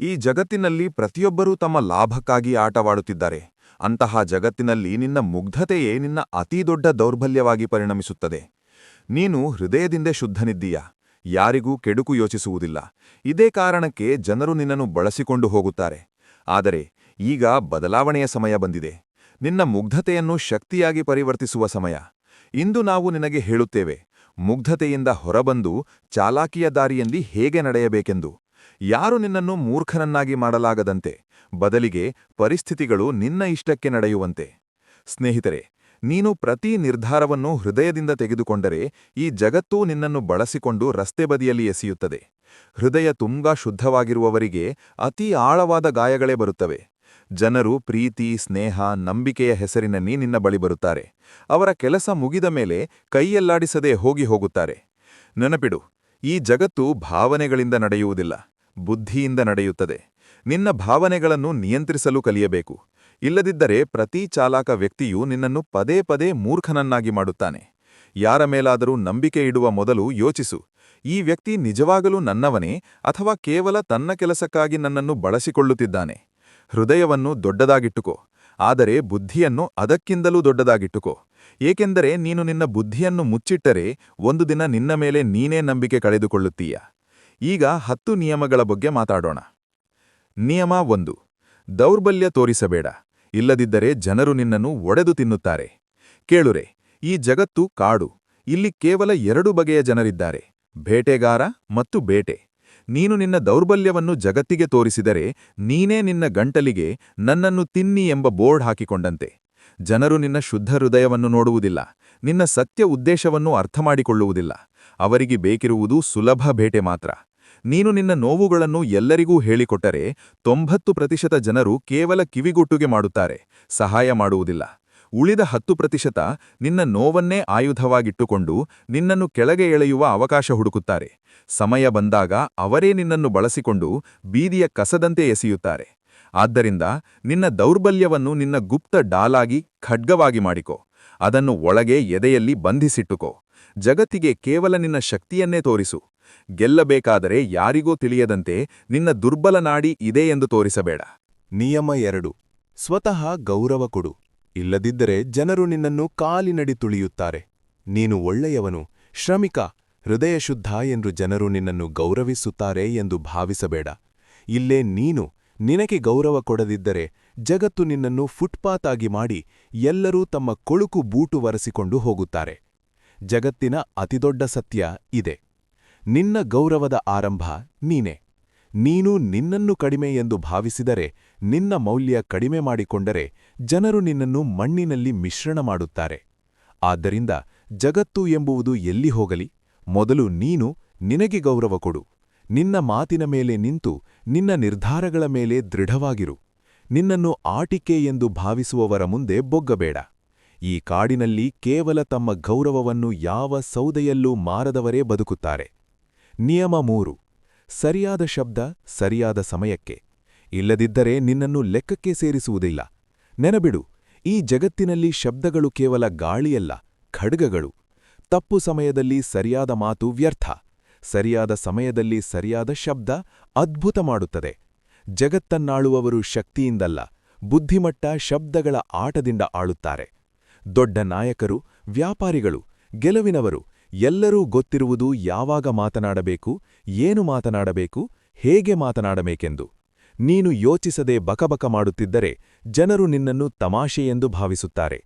ಈ ಜಗತ್ತಿನಲ್ಲಿ ಪ್ರತಿಯೊಬ್ಬರೂ ತಮ್ಮ ಲಾಭಕ್ಕಾಗಿ ಆಟವಾಡುತ್ತಿದ್ದಾರೆ. ಅಂತಹ ಜಗತ್ತಿನಲ್ಲಿ ನಿನ್ನ ಮುಗ್ಧತೆಯೇ ನಿನ್ನ ಅತಿದೊಡ್ಡ ದೌರ್ಬಲ್ಯವಾಗಿ ಪರಿಣಮಿಸುತ್ತದೆ. ನೀನು ಹೃದಯದಿಂದ ಶುದ್ಧನಿದ್ದೀಯ. ಯಾರಿಗೂ ಕೆಡುಕು ಯೋಚಿಸುವುದಿಲ್ಲ. ಇದೇ ಕಾರಣಕ್ಕೆ ಜನರು ನಿನ್ನನ್ನು ಬಳಸಿಕೊಂಡು ಹೋಗುತ್ತಾರೆ. ಆದರೆ ಈಗ ಬದಲಾವಣೆಯ ಸಮಯ ಬಂದಿದೆ. ನಿನ್ನ ಮುಗ್ಧತೆಯನ್ನು ಶಕ್ತಿಯಾಗಿ ಪರಿವರ್ತಿಸುವ ಸಮಯ. ಇಂದು ನಾವು ನಿನಗೆ ಹೇಳುತ್ತೇವೆ, ಮುಗ್ಧತೆಯಿಂದ ಹೊರಬಂದು ಚಾಲಾಕಿಯ ದಾರಿಯಲ್ಲಿ ಹೇಗೆ ನಡೆಯಬೇಕೆಂದು. ಯಾರು ನಿನ್ನನ್ನು ಮೂರ್ಖನನ್ನಾಗಿ ಮಾಡಲಾಗದಂತೆ? ಬದಲಿಗೆ ಪರಿಸ್ಥಿತಿಗಳು ನಿನ್ನ ಇಷ್ಟಕ್ಕೆ ನಡೆಯುವಂತೆ. ಸ್ನೇಹಿತರೆ, ನೀನು ಪ್ರತಿ ನಿರ್ಧಾರವನ್ನು ಹೃದಯದಿಂದ ತೆಗೆದುಕೊಂಡರೆ ಈ ಜಗತ್ತೂ ನಿನ್ನನ್ನು ಬಳಸಿಕೊಂಡು ರಸ್ತೆ ಬದಿಯಲ್ಲಿ ಎಸೆಯುತ್ತದೆ. ಹೃದಯ ತುಂಬಾ ಶುದ್ಧವಾಗಿರುವವರಿಗೆ ಅತಿ ಆಳವಾದ ಗಾಯಗಳೇ ಬರುತ್ತವೆ. ಜನರು ಪ್ರೀತಿ, ಸ್ನೇಹ, ನಂಬಿಕೆಯ ಹೆಸರಿನಲ್ಲಿ ನಿನ್ನ ಬಳಿ ಬರುತ್ತಾರೆ. ಅವರ ಕೆಲಸ ಮುಗಿದ ಮೇಲೆ ಕೈಯಲ್ಲಾಡಿಸದೆ ಹೋಗಿ ಹೋಗುತ್ತಾರೆ. ನೆನಪಿಡು, ಈ ಜಗತ್ತು ಭಾವನೆಗಳಿಂದ ನಡೆಯುವುದಿಲ್ಲ. ಬುದ್ಧಿಯಿಂದ ನಡೆಯುತ್ತದೆ. ನಿನ್ನ ಭಾವನೆಗಳನ್ನು ನಿಯಂತ್ರಿಸಲು ಕಲಿಯಬೇಕು. ಇಲ್ಲದಿದ್ದರೆ ಪ್ರತಿ ಚಾಲಾಕ ವ್ಯಕ್ತಿಯು ನಿನ್ನನ್ನು ಪದೇ ಪದೇ ಮೂರ್ಖನನ್ನಾಗಿ ಮಾಡುತ್ತಾನೆ. ಯಾರ ಮೇಲಾದರೂ ನಂಬಿಕೆ ಇಡುವ ಮೊದಲು ಯೋಚಿಸು. ಈ ವ್ಯಕ್ತಿ ನಿಜವಾಗಲೂ ನನ್ನವನೇ ಅಥವಾ ಕೇವಲ ತನ್ನ ಕೆಲಸಕ್ಕಾಗಿ ನನ್ನನ್ನು ಬಳಸಿಕೊಳ್ಳುತ್ತಿದ್ದಾನೆ. ಹೃದಯವನ್ನು ದೊಡ್ಡದಾಗಿಟ್ಟುಕೋ. ಆದರೆ ಬುದ್ಧಿಯನ್ನು ಅದಕ್ಕಿಂತಲೂ ದೊಡ್ಡದಾಗಿಟ್ಟುಕೋ. ಏಕೆಂದರೆ ನೀನು ನಿನ್ನ ಬುದ್ಧಿಯನ್ನು ಮುಚ್ಚಿಟ್ಟರೆ ಒಂದು ದಿನ ನಿನ್ನ ಮೇಲೆ ನೀನೇ ನಂಬಿಕೆ ಕಳೆದುಕೊಳ್ಳುತ್ತೀಯ. ಈಗ ಹತ್ತು ನಿಯಮಗಳ ಬಗ್ಗೆ ಮಾತಾಡೋಣ. ನಿಯಮ ಒಂದು. ದೌರ್ಬಲ್ಯ ತೋರಿಸಬೇಡ. ಇಲ್ಲದಿದ್ದರೆ ಜನರು ನಿನ್ನನ್ನು ಒಡೆದು ತಿನ್ನುತ್ತಾರೆ. ಕೇಳುರೆ, ಈ ಜಗತ್ತು ಕಾಡು. ಇಲ್ಲಿ ಕೇವಲ ಎರಡು ಬಗೆಯ ಜನರಿದ್ದಾರೆ. ಬೇಟೆಗಾರ ಮತ್ತು ಬೇಟೆ. ನೀನು ನಿನ್ನ ದೌರ್ಬಲ್ಯವನ್ನು ಜಗತ್ತಿಗೆ ತೋರಿಸಿದರೆ ನೀನೇ ನಿನ್ನ ಗಂಟಲಿಗೆ ನನ್ನನ್ನು ತಿನ್ನಿ ಎಂಬ ಬೋರ್ಡ್ ಹಾಕಿಕೊಂಡಂತೆ. ಜನರು ನಿನ್ನ ಶುದ್ಧ ಹೃದಯವನ್ನು ನೋಡುವುದಿಲ್ಲ. ನಿನ್ನ ಸತ್ಯ ಉದ್ದೇಶವನ್ನು ಅರ್ಥಮಾಡಿಕೊಳ್ಳುವುದಿಲ್ಲ. ಅವರಿಗೆ ಬೇಕಿರುವುದು ಸುಲಭ ಬೇಟೆ ಮಾತ್ರ. ನೀನು ನಿನ್ನ ನೋವುಗಳನ್ನು ಎಲ್ಲರಿಗೂ ಹೇಳಿಕೊಟ್ಟರೆ ತೊಂಬತ್ತು ಪ್ರತಿಶತ ಜನರು ಕೇವಲ ಕಿವಿಗುಟ್ಟುಗೆ ಮಾಡುತ್ತಾರೆ, ಸಹಾಯ ಮಾಡುವುದಿಲ್ಲ. ಉಳಿದ ಹತ್ತು ಪ್ರತಿಶತ ನಿನ್ನ ನೋವನ್ನೇ ಆಯುಧವಾಗಿಟ್ಟುಕೊಂಡು ನಿನ್ನನ್ನು ಕೆಳಗೆ ಎಳೆಯುವ ಅವಕಾಶ ಹುಡುಕುತ್ತಾರೆ. ಸಮಯ ಬಂದಾಗ ಅವರೇ ನಿನ್ನನ್ನು ಬಳಸಿಕೊಂಡು ಬೀದಿಯ ಕಸದಂತೆ ಎಸೆಯುತ್ತಾರೆ. ಆದ್ದರಿಂದ ನಿನ್ನ ದೌರ್ಬಲ್ಯವನ್ನು ನಿನ್ನ ಗುಪ್ತ ಡಾಲಾಗಿ ಖಡ್ಗವಾಗಿ ಮಾಡಿಕೊ. ಅದನ್ನು ಒಳಗೆ ಎದೆಯಲ್ಲಿ ಬಂಧಿಸಿಟ್ಟುಕೋ. ಜಗತ್ತಿಗೆ ಕೇವಲ ನಿನ್ನ ಶಕ್ತಿಯನ್ನೇ ತೋರಿಸು. ಗೆಲ್ಲಬೇಕಾದರೆ ಯಾರಿಗೂ ತಿಳಿಯದಂತೆ ನಿನ್ನ ದುರ್ಬಲ ನಾಡಿ ಇದೆ ಎಂದು ತೋರಿಸಬೇಡ. ನಿಯಮ ಎರಡು. ಸ್ವತಃ ಗೌರವ ಕೊಡು. ಇಲ್ಲದಿದ್ದರೆ ಜನರು ನಿನ್ನನ್ನು ಕಾಲಿನಡಿ ತುಳಿಯುತ್ತಾರೆ. ನೀನು ಒಳ್ಳೆಯವನು. ಶ್ರಮಿಕ. ಹೃದಯಶುದ್ಧ ಎಂದು ಜನರು ನಿನ್ನನ್ನು ಗೌರವಿಸುತ್ತಾರೆ ಎಂದು ಭಾವಿಸಬೇಡ. ಇಲ್ಲೇ ನೀನು ನಿನಗೆ ಗೌರವ ಕೊಡದಿದ್ದರೆ ಜಗತ್ತು ನಿನ್ನನ್ನು ಫುಟ್ಪಾತ್ ಆಗಿ ಮಾಡಿ ಎಲ್ಲರೂ ತಮ್ಮ ಕೊಳುಕು ಬೂಟು ಒರೆಸಿಕೊಂಡು ಹೋಗುತ್ತಾರೆ. ಜಗತ್ತಿನ ಅತಿದೊಡ್ಡ ಸತ್ಯ ಇದೆ. ನಿನ್ನ ಗೌರವದ ಆರಂಭ ನೀನೆ. ನೀನು ನಿನ್ನನ್ನು ಕಡಿಮೆ ಎಂದು ಭಾವಿಸಿದರೆ, ನಿನ್ನ ಮೌಲ್ಯ ಕಡಿಮೆ ಮಾಡಿಕೊಂಡರೆ, ಜನರು ನಿನ್ನನ್ನು ಮಣ್ಣಿನಲ್ಲಿ ಮಿಶ್ರಣ ಮಾಡುತ್ತಾರೆ. ಆದ್ದರಿಂದ ಜಗತ್ತು ಎಂಬುವುದು ಎಲ್ಲಿ ಹೋಗಲಿ, ಮೊದಲು ನೀನು ನಿನಗೆ ಗೌರವ ಕೊಡು. ನಿನ್ನ ಮಾತಿನ ಮೇಲೆ ನಿಂತು, ನಿನ್ನ ನಿರ್ಧಾರಗಳ ಮೇಲೆ ದೃಢವಾಗಿರು. ನಿನ್ನನ್ನು ಆಟಿಕೆ ಎಂದು ಭಾವಿಸುವವರ ಮುಂದೆ ಬೊಗ್ಗಬೇಡ. ಈ ಕಾಡಿನಲ್ಲಿ ಕೇವಲ ತಮ್ಮ ಗೌರವವನ್ನು ಯಾವ ಸೌದೆಯಲ್ಲೂ ಮಾರದವರೇ ಬದುಕುತ್ತಾರೆ. ನಿಯಮ ಮೂರು. ಸರಿಯಾದ ಶಬ್ದ ಸರಿಯಾದ ಸಮಯಕ್ಕೆ. ಇಲ್ಲದಿದ್ದರೆ ನಿನ್ನನ್ನು ಲೆಕ್ಕಕ್ಕೆ ಸೇರಿಸುವುದಿಲ್ಲ. ನೆನಬಿಡು, ಈ ಜಗತ್ತಿನಲ್ಲಿ ಶಬ್ದಗಳು ಕೇವಲ ಗಾಳಿಯಲ್ಲ, ಖಡ್ಗಗಳು. ತಪ್ಪು ಸಮಯದಲ್ಲಿ ಸರಿಯಾದ ಮಾತು ವ್ಯರ್ಥ. ಸರಿಯಾದ ಸಮಯದಲ್ಲಿ ಸರಿಯಾದ ಶಬ್ದ ಅದ್ಭುತ ಮಾಡುತ್ತದೆ. ಜಗತ್ತನ್ನಾಳುವವರು ಶಕ್ತಿಯಿಂದಲ್ಲ, ಬುದ್ಧಿಮಟ್ಟ ಶಬ್ದಗಳ ಆಟದಿಂದ ಆಳುತ್ತಾರೆ. ದೊಡ್ಡ ನಾಯಕರು, ವ್ಯಾಪಾರಿಗಳು, ಗೆಲುವಿನವರು ಎಲ್ಲರೂ ಗೊತ್ತಿರುವುದು ಯಾವಾಗ ಮಾತನಾಡಬೇಕು, ಏನು ಮಾತನಾಡಬೇಕು, ಹೇಗೆ ಮಾತನಾಡಬೇಕೆಂದು. ನೀನು ಯೋಚಿಸದೆ ಬಕಬಕ ಮಾಡುತ್ತಿದ್ದರೆ ಜನರು ನಿನ್ನನ್ನು ತಮಾಷೆಯೆಂದು ಭಾವಿಸುತ್ತಾರೆ.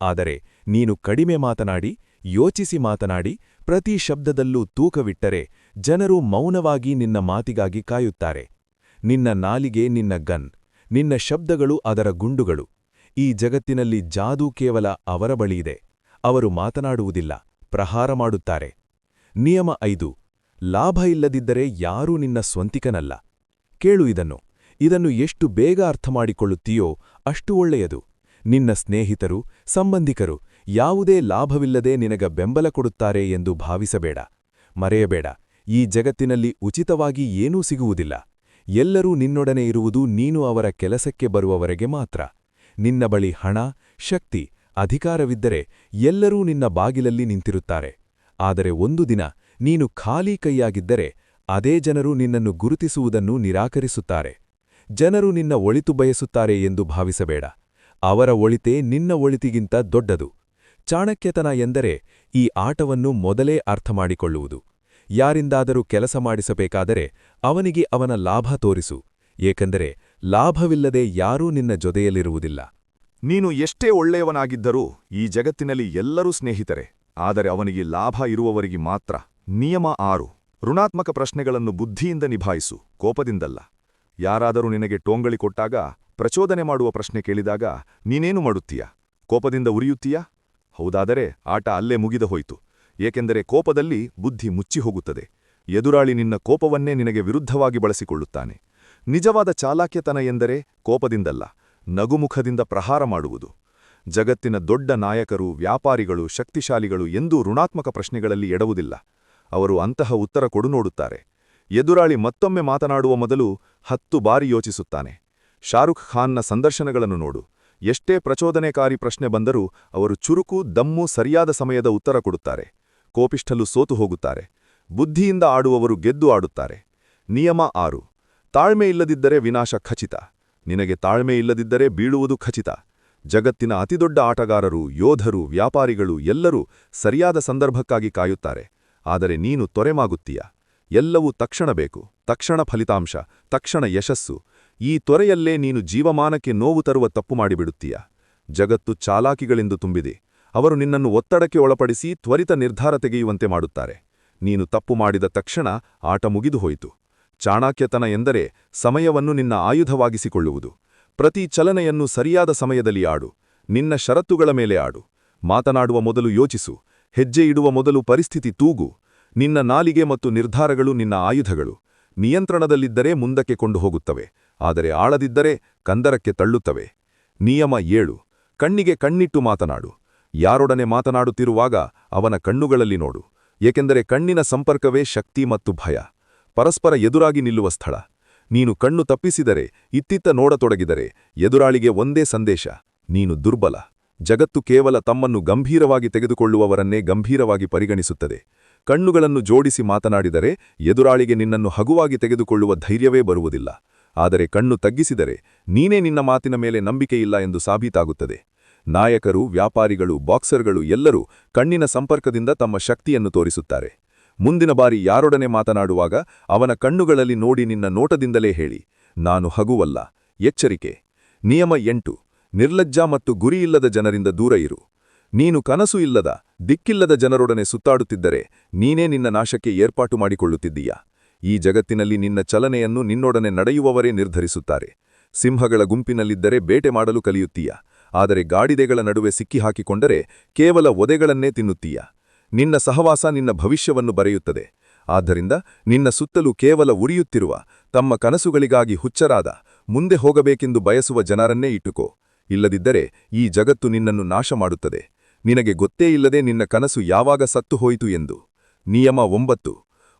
ಆದರೆ ನೀನು ಕಡಿಮೆ ಮಾತನಾಡಿ, ಯೋಚಿಸಿ ಮಾತನಾಡಿ, ಪ್ರತಿ ಶಬ್ದದಲ್ಲೂ ತೂಕವಿಟ್ಟರೆ ಜನರು ಮೌನವಾಗಿ ನಿನ್ನ ಮಾತಿಗಾಗಿ ಕಾಯುತ್ತಾರೆ. ನಿನ್ನ ನಾಲಿಗೆ ನಿನ್ನ ಗನ್, ನಿನ್ನ ಶಬ್ದಗಳು ಅದರ ಗುಂಡುಗಳು. ಈ ಜಗತ್ತಿನಲ್ಲಿ ಜಾದೂ ಕೇವಲ ಅವರ ಬಳಿಯಿದೆ. ಅವರು ಮಾತನಾಡುವುದಿಲ್ಲ. ಪ್ರಹಾರ ಮಾಡುತ್ತಾರೆ. ನಿಯಮ ಐದು, ಲಾಭ ಇಲ್ಲದಿದ್ದರೆ ಯಾರೂ ನಿನ್ನ ಸ್ವಂತಿಕನಲ್ಲ. ಕೇಳು ಇದನ್ನು ಇದನ್ನು ಎಷ್ಟು ಬೇಗ ಅರ್ಥ ಮಾಡಿಕೊಳ್ಳುತ್ತೀಯೋ ಅಷ್ಟು ಒಳ್ಳೆಯದು. ನಿನ್ನ ಸ್ನೇಹಿತರು, ಸಂಬಂಧಿಕರು ಯಾವುದೇ ಲಾಭವಿಲ್ಲದೆ ನಿನಗ ಬೆಂಬಲ ಕೊಡುತ್ತಾರೆ ಎಂದು ಭಾವಿಸಬೇಡ. ಮರೆಯಬೇಡ, ಈ ಜಗತ್ತಿನಲ್ಲಿ ಉಚಿತವಾಗಿ ಏನೂ ಸಿಗುವುದಿಲ್ಲ. ಎಲ್ಲರೂ ನಿನ್ನೊಡನೆ ಇರುವುದು ನೀನು ಅವರ ಕೆಲಸಕ್ಕೆ ಬರುವವರೆಗೆ ಮಾತ್ರ. ನಿನ್ನ ಬಳಿ ಹಣ, ಶಕ್ತಿ ಅಧಿಕಾರವಿದ್ದರೆ ಎಲ್ಲರೂ ನಿನ್ನ ಬಾಗಿಲಲ್ಲಿ ನಿಂತಿರುತ್ತಾರೆ. ಆದರೆ ಒಂದು ದಿನ ನೀನು ಖಾಲಿ ಕೈಯಾಗಿದ್ದರೆ ಅದೇ ಜನರು ನಿನ್ನನ್ನು ಗುರುತಿಸುವುದನ್ನು ನಿರಾಕರಿಸುತ್ತಾರೆ. ಜನರು ನಿನ್ನ ಒಳಿತು ಬಯಸುತ್ತಾರೆ ಎಂದು ಭಾವಿಸಬೇಡ. ಅವರ ಒಳಿತೇ ನಿನ್ನ ಒಳಿತಿಗಿಂತ ದೊಡ್ಡದು. ಚಾಣಕ್ಯತನ ಎಂದರೆ ಈ ಆಟವನ್ನು ಮೊದಲೇ ಅರ್ಥಮಾಡಿಕೊಳ್ಳುವುದು. ಯಾರಿಂದಾದರೂ ಕೆಲಸ ಮಾಡಿಸಬೇಕಾದರೆ ಅವನಿಗೆ ಅವನ ಲಾಭ ತೋರಿಸು. ಏಕೆಂದರೆ ಲಾಭವಿಲ್ಲದೆ ಯಾರೂ ನಿನ್ನ ಜೊತೆಯಲ್ಲಿರುವುದಿಲ್ಲ. ನೀನು ಎಷ್ಟೇ ಒಳ್ಳೆಯವನಾಗಿದ್ದರೂ ಈ ಜಗತ್ತಿನಲ್ಲಿ ಎಲ್ಲರೂ ಸ್ನೇಹಿತರೆ. ಆದರೆ ಅವನಿಗೆ ಲಾಭ ಇರುವವರಿಗೆ ಮಾತ್ರ. ನಿಯಮ ಆರು. ಋಣಾತ್ಮಕ ಪ್ರಶ್ನೆಗಳನ್ನು ಬುದ್ಧಿಯಿಂದ ನಿಭಾಯಿಸು. ಕೋಪದಿಂದಲ್ಲ. ಯಾರಾದರೂ ನಿನಗೆ ಟೋಂಗಳಿ ಕೊಟ್ಟಾಗ, ಪ್ರಚೋದನೆ ಮಾಡುವ ಪ್ರಶ್ನೆ ಕೇಳಿದಾಗ, ನೀನೇನು ಮಾಡುತ್ತೀಯ? ಕೋಪದಿಂದ ಉರಿಯುತ್ತೀಯಾ? ಹೌದಾದರೆ ಆಟ ಅಲ್ಲೇ ಮುಗಿದ ಹೋಯಿತು. ಏಕೆಂದರೆ ಕೋಪದಲ್ಲಿ ಬುದ್ಧಿ ಮುಚ್ಚಿ ಹೋಗುತ್ತದೆ. ಎದುರಾಳಿ ನಿನ್ನ ಕೋಪವನ್ನೇ ನಿನಗೆ ವಿರುದ್ಧವಾಗಿ ಬಳಸಿಕೊಳ್ಳುತ್ತಾನೆ. ನಿಜವಾದ ಚಾಲಾಕ್ಯತನ ಎಂದರೆ ಕೋಪದಿಂದಲ್ಲ. ನಗುಮುಖದಿಂದ ಪ್ರಹಾರ ಮಾಡುವುದು. ಜಗತ್ತಿನ ದೊಡ್ಡ ನಾಯಕರು, ವ್ಯಾಪಾರಿಗಳು, ಶಕ್ತಿಶಾಲಿಗಳು ಎಂದೂ ಋಣಾತ್ಮಕ ಪ್ರಶ್ನೆಗಳಲ್ಲಿ ಎಡವುದಿಲ್ಲ. ಅವರು ಅಂತಹ ಉತ್ತರ ಕೊಡು ನೋಡುತ್ತಾರೆ. ಎದುರಾಳಿ ಮತ್ತೊಮ್ಮೆ ಮಾತನಾಡುವ ಮೊದಲು ಹತ್ತು ಬಾರಿ ಯೋಚಿಸುತ್ತಾನೆ. ಶಾರುಖ್ ಖಾನ್ನ ಸಂದರ್ಶನಗಳನ್ನು ನೋಡು. ಎಷ್ಟೇ ಪ್ರಚೋದನೆಕಾರಿ ಪ್ರಶ್ನೆ ಬಂದರೂ ಅವರು ಚುರುಕು, ದಮ್ಮು, ಸರಿಯಾದ ಸಮಯದ ಉತ್ತರ ಕೊಡುತ್ತಾರೆ. ಕೋಪಿಷ್ಠಲು ಸೋತು ಹೋಗುತ್ತಾರೆ. ಬುದ್ಧಿಯಿಂದ ಆಡುವವರು ಗೆದ್ದು ಆಡುತ್ತಾರೆ. ನಿಯಮ ಆರು. ತಾಳ್ಮೆ ಇಲ್ಲದಿದ್ದರೆ ವಿನಾಶ ಖಚಿತ. ನಿನಗೆ ತಾಳ್ಮೆ ಇಲ್ಲದಿದ್ದರೆ ಬೀಳುವುದು ಖಚಿತ. ಜಗತ್ತಿನ ಅತಿದೊಡ್ಡ ಆಟಗಾರರು, ಯೋಧರು, ವ್ಯಾಪಾರಿಗಳು ಎಲ್ಲರೂ ಸರಿಯಾದ ಸಂದರ್ಭಕ್ಕಾಗಿ ಕಾಯುತ್ತಾರೆ. ಆದರೆ ನೀನು ತೊರೆಮಾಗುತ್ತೀಯ. ಎಲ್ಲವೂ ತಕ್ಷಣ ಬೇಕು, ತಕ್ಷಣ ಫಲಿತಾಂಶ, ತಕ್ಷಣ ಯಶಸ್ಸು. ಈ ತೊರೆಯಲ್ಲೇ ನೀನು ಜೀವಮಾನಕ್ಕೆ ನೋವು ತರುವ ತಪ್ಪು ಮಾಡಿಬಿಡುತ್ತೀಯ. ಜಗತ್ತು ಚಾಲಾಕಿಗಳೆಂದು ತುಂಬಿದೆ. ಅವರು ನಿನ್ನನ್ನು ಒತ್ತಡಕ್ಕೆ ಒಳಪಡಿಸಿ ತ್ವರಿತ ನಿರ್ಧಾರ ತೆಗೆಯುವಂತೆ ಮಾಡುತ್ತಾರೆ. ನೀನು ತಪ್ಪು ಮಾಡಿದ ತಕ್ಷಣ ಆಟ ಮುಗಿದು ಹೋಯಿತು ಚಾಣಾಕ್ಯತನ ಎಂದರೆ ಸಮಯವನ್ನು ನಿನ್ನ ಆಯುಧವಾಗಿಸಿಕೊಳ್ಳುವುದು. ಪ್ರತಿ ಚಲನೆಯನ್ನು ಸರಿಯಾದ ಸಮಯದಲ್ಲಿ ಆಡು. ನಿನ್ನ ಷರತ್ತುಗಳ ಮೇಲೆ ಆಡು. ಮಾತನಾಡುವ ಮೊದಲು ಯೋಚಿಸು. ಹೆಜ್ಜೆ ಇಡುವ ಮೊದಲು ಪರಿಸ್ಥಿತಿ ತೂಗು. ನಿನ್ನ ನಾಲಿಗೆ ಮತ್ತು ನಿರ್ಧಾರಗಳು ನಿನ್ನ ಆಯುಧಗಳು. ನಿಯಂತ್ರಣದಲ್ಲಿದ್ದರೆ ಮುಂದಕ್ಕೆ ಕೊಂಡು ಹೋಗುತ್ತವೆ ಆದರೆ ಆಳದಿದ್ದರೆ ಕಂದರಕ್ಕೆ ತಳ್ಳುತ್ತವೆ. ನಿಯಮ ಏಳು. ಕಣ್ಣಿಗೆ ಕಣ್ಣಿಟ್ಟು ಮಾತನಾಡು. ಯಾರೊಡನೆ ಮಾತನಾಡುತ್ತಿರುವಾಗ ಅವನ ಕಣ್ಣುಗಳಲ್ಲಿ ನೋಡು. ಏಕೆಂದರೆ ಕಣ್ಣಿನ ಸಂಪರ್ಕವೇ ಶಕ್ತಿ ಮತ್ತು ಭಯ. ಪರಸ್ಪರ ಎದುರಾಗಿ ನಿಲ್ಲುವ ಸ್ಥಳ. ನೀನು ಕಣ್ಣು ತಪ್ಪಿಸಿದರೆ ಇತ್ತಿತ್ತ ನೋಡತೊಡಗಿದರೆ ಎದುರಾಳಿಗೆ ಒಂದೇ ಸಂದೇಶ, ನೀನು ದುರ್ಬಲ. ಜಗತ್ತು ಕೇವಲ ತಮ್ಮನ್ನು ಗಂಭೀರವಾಗಿ ತೆಗೆದುಕೊಳ್ಳುವವರನ್ನೇ ಗಂಭೀರವಾಗಿ ಪರಿಗಣಿಸುತ್ತದೆ. ಕಣ್ಣುಗಳನ್ನು ಜೋಡಿಸಿ ಮಾತನಾಡಿದರೆ ಎದುರಾಳಿಗೆ ನಿನ್ನನ್ನು ಹಗುವಾಗಿ ತೆಗೆದುಕೊಳ್ಳುವ ಧೈರ್ಯವೇ ಬರುವುದಿಲ್ಲ. ಆದರೆ ಕಣ್ಣು ತಗ್ಗಿಸಿದರೆ ನೀನೇ ನಿನ್ನ ಮಾತಿನ ಮೇಲೆ ನಂಬಿಕೆಯಿಲ್ಲ ಎಂದು ಸಾಬೀತಾಗುತ್ತದೆ. ನಾಯಕರು, ವ್ಯಾಪಾರಿಗಳು, ಬಾಕ್ಸರ್ಗಳು ಎಲ್ಲರೂ ಕಣ್ಣಿನ ಸಂಪರ್ಕದಿಂದ ತಮ್ಮ ಶಕ್ತಿಯನ್ನು ತೋರಿಸುತ್ತಾರೆ. ಮುಂದಿನ ಬಾರಿ ಯಾರೊಡನೆ ಮಾತನಾಡುವಾಗ ಅವನ ಕಣ್ಣುಗಳಲ್ಲಿ ನೋಡಿ ನಿನ್ನ ನೋಟದಿಂದಲೇ ಹೇಳಿ. ನಾನು ಹಗುವಲ್ಲ. ಎಚ್ಚರಿಕೆ. ನಿಯಮ ಎಂಟು. ನಿರ್ಲಜ್ಜ ಮತ್ತು ಗುರಿಯಿಲ್ಲದ ಜನರಿಂದ ದೂರ ಇರು. ನೀನು ಕನಸು ಇಲ್ಲದ, ದಿಕ್ಕಿಲ್ಲದ ಜನರೊಡನೆ ಸುತ್ತಾಡುತ್ತಿದ್ದರೆ ನೀನೇ ನಿನ್ನ ನಾಶಕ್ಕೆ ಏರ್ಪಾಟು ಮಾಡಿಕೊಳ್ಳುತ್ತಿದ್ದೀಯ? ಈ ಜಗತ್ತಿನಲ್ಲಿ ನಿನ್ನ ಚಲನೆಯನ್ನು ನಿನ್ನೊಡನೆ ನಡೆಯುವವರೇ ನಿರ್ಧರಿಸುತ್ತಾರೆ. ಸಿಂಹಗಳ ಗುಂಪಿನಲ್ಲಿದ್ದರೆ ಬೇಟೆ ಮಾಡಲು ಕಲಿಯುತ್ತೀಯ? ಆದರೆ ಗಾಡಿದೆಗಳ ನಡುವೆ ಸಿಕ್ಕಿಹಾಕಿಕೊಂಡರೆ ಕೇವಲ ಒದೆಗಳನ್ನೇ ತಿನ್ನುತ್ತೀಯ? ನಿನ್ನ ಸಹವಾಸ ನಿನ್ನ ಭವಿಷ್ಯವನ್ನು ಬರೆಯುತ್ತದೆ. ಆದ್ದರಿಂದ ನಿನ್ನ ಸುತ್ತಲೂ ಕೇವಲ ಉರಿಯುತ್ತಿರುವ, ತಮ್ಮ ಕನಸುಗಳಿಗಾಗಿ ಹುಚ್ಚರಾದ, ಮುಂದೆ ಹೋಗಬೇಕೆಂದು ಬಯಸುವ ಜನರನ್ನೇ ಇಟ್ಟುಕೋ. ಇಲ್ಲದಿದ್ದರೆ ಈ ಜಗತ್ತು ನಿನ್ನನ್ನು ನಾಶ ಮಾಡುತ್ತದೆ ನಿನಗೆ ಗೊತ್ತೇ ಇಲ್ಲದೆ ನಿನ್ನ ಕನಸು ಯಾವಾಗ ಸತ್ತು ಹೋಯಿತು ಎಂದು. ನಿಯಮ ಒಂಬತ್ತು.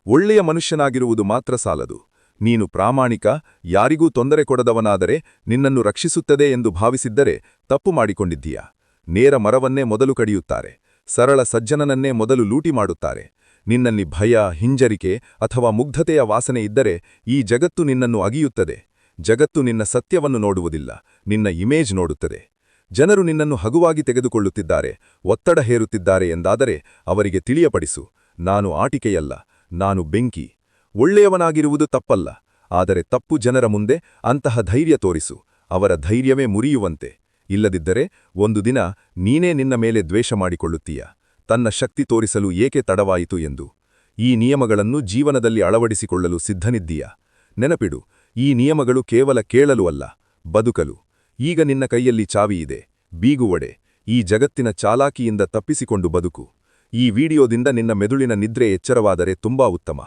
ಒಳ್ಳೆಯ ಮನುಷ್ಯನಾಗಿರುವುದು ಮಾತ್ರ ಸಾಲದು. ನೀನು ಪ್ರಾಮಾಣಿಕ, ಯಾರಿಗೂ ತೊಂದರೆ ಕೊಡದವನಾದರೆ ನಿನ್ನನ್ನು ರಕ್ಷಿಸುತ್ತದೆ ಎಂದು ಭಾವಿಸಿದ್ದರೆ ತಪ್ಪು ಮಾಡಿಕೊಂಡಿದ್ದೀಯಾ. ನೇರ ಮರವನ್ನೇ ಮೊದಲು ಕಡಿಯುತ್ತಾರೆ. ಸರಳ ಸಜ್ಜನನನ್ನೇ ಮೊದಲು ಲೂಟಿ ಮಾಡುತ್ತಾರೆ. ನಿನ್ನಲ್ಲಿ ಭಯ, ಹಿಂಜರಿಕೆ ಅಥವಾ ಮುಗ್ಧತೆಯ ವಾಸನೆ ಇದ್ದರೆ ಈ ಜಗತ್ತು ನಿನ್ನನ್ನು ಅಗಿಯುತ್ತದೆ. ಜಗತ್ತು ನಿನ್ನ ಸತ್ಯವನ್ನು ನೋಡುವುದಿಲ್ಲ, ನಿನ್ನ ಇಮೇಜ್ ನೋಡುತ್ತದೆ. ಜನರು ನಿನ್ನನ್ನು ಹಗುವಾಗಿ ತೆಗೆದುಕೊಳ್ಳುತ್ತಿದ್ದಾರೆ, ಒತ್ತಡ ಹೇರುತ್ತಿದ್ದಾರೆ ಎಂದಾದರೆ ಅವರಿಗೆ ತಿಳಿಯಪಡಿಸು, ನಾನು ಆಟಿಕೆಯಲ್ಲ, ನಾನು ಬೆಂಕಿ. ಒಳ್ಳೆಯವನಾಗಿರುವುದು ತಪ್ಪಲ್ಲ, ಆದರೆ ತಪ್ಪು ಜನರ ಮುಂದೆ ಅಂತಹ ಧೈರ್ಯ ತೋರಿಸು, ಅವರ ಧೈರ್ಯವೇ ಮುರಿಯುವಂತೆ. ಇಲ್ಲದಿದ್ದರೆ ಒಂದು ದಿನ ನೀನೇ ನಿನ್ನ ಮೇಲೆ ದ್ವೇಷ ಮಾಡಿಕೊಳ್ಳುತ್ತೀಯ? ತನ್ನ ಶಕ್ತಿ ತೋರಿಸಲು ಏಕೆ ತಡವಾಯಿತು ಎಂದು? ಈ ನಿಯಮಗಳನ್ನು ಜೀವನದಲ್ಲಿ ಅಳವಡಿಸಿಕೊಳ್ಳಲು ಸಿದ್ಧನಿದ್ದೀಯ? ನೆನಪಿಡು, ಈ ನಿಯಮಗಳು ಕೇವಲ ಕೇಳಲು ಅಲ್ಲ, ಬದುಕಲು. ಈಗ ನಿನ್ನ ಕೈಯಲ್ಲಿ ಚಾವಿಯಿದೆ ಬೀಗುವಡೆ ಈ ಜಗತ್ತಿನ ಚಾಲಾಕಿಯಿಂದ ತಪ್ಪಿಸಿಕೊಂಡು ಬದುಕು. ಈ ವಿಡಿಯೋದಿಂದ ನಿನ್ನ ಮೆದುಳಿನ ನಿದ್ರೆ ಎಚ್ಚರವಾದರೆ ತುಂಬಾ ಉತ್ತಮ.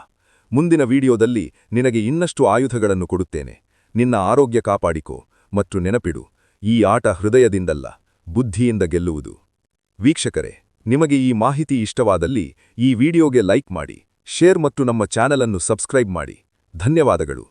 ಮುಂದಿನ ವಿಡಿಯೋದಲ್ಲಿ ನಿನಗೆ ಇನ್ನಷ್ಟು ಆಯುಧಗಳನ್ನು ಕೊಡುತ್ತೇನೆ. ನಿನ್ನ ಆರೋಗ್ಯ ಕಾಪಾಡಿಕೋ ಮತ್ತು ನೆನಪಿಡು ಈ ಆಟ ಹೃದಯದಿಂದಲ್ಲ, ಬುದ್ಧಿಯಿಂದ ಗೆಲ್ಲುವುದು. ವೀಕ್ಷಕರೇ, ನಿಮಗೆ ಈ ಮಾಹಿತಿ ಇಷ್ಟವಾದಲ್ಲಿ ಈ ವಿಡಿಯೋಗೆ ಲೈಕ್ ಮಾಡಿ, ಶೇರ್ ಮತ್ತು ನಮ್ಮ ಚಾನಲನ್ನು ಸಬ್ಸ್ಕ್ರೈಬ್ ಮಾಡಿ. ಧನ್ಯವಾದಗಳು.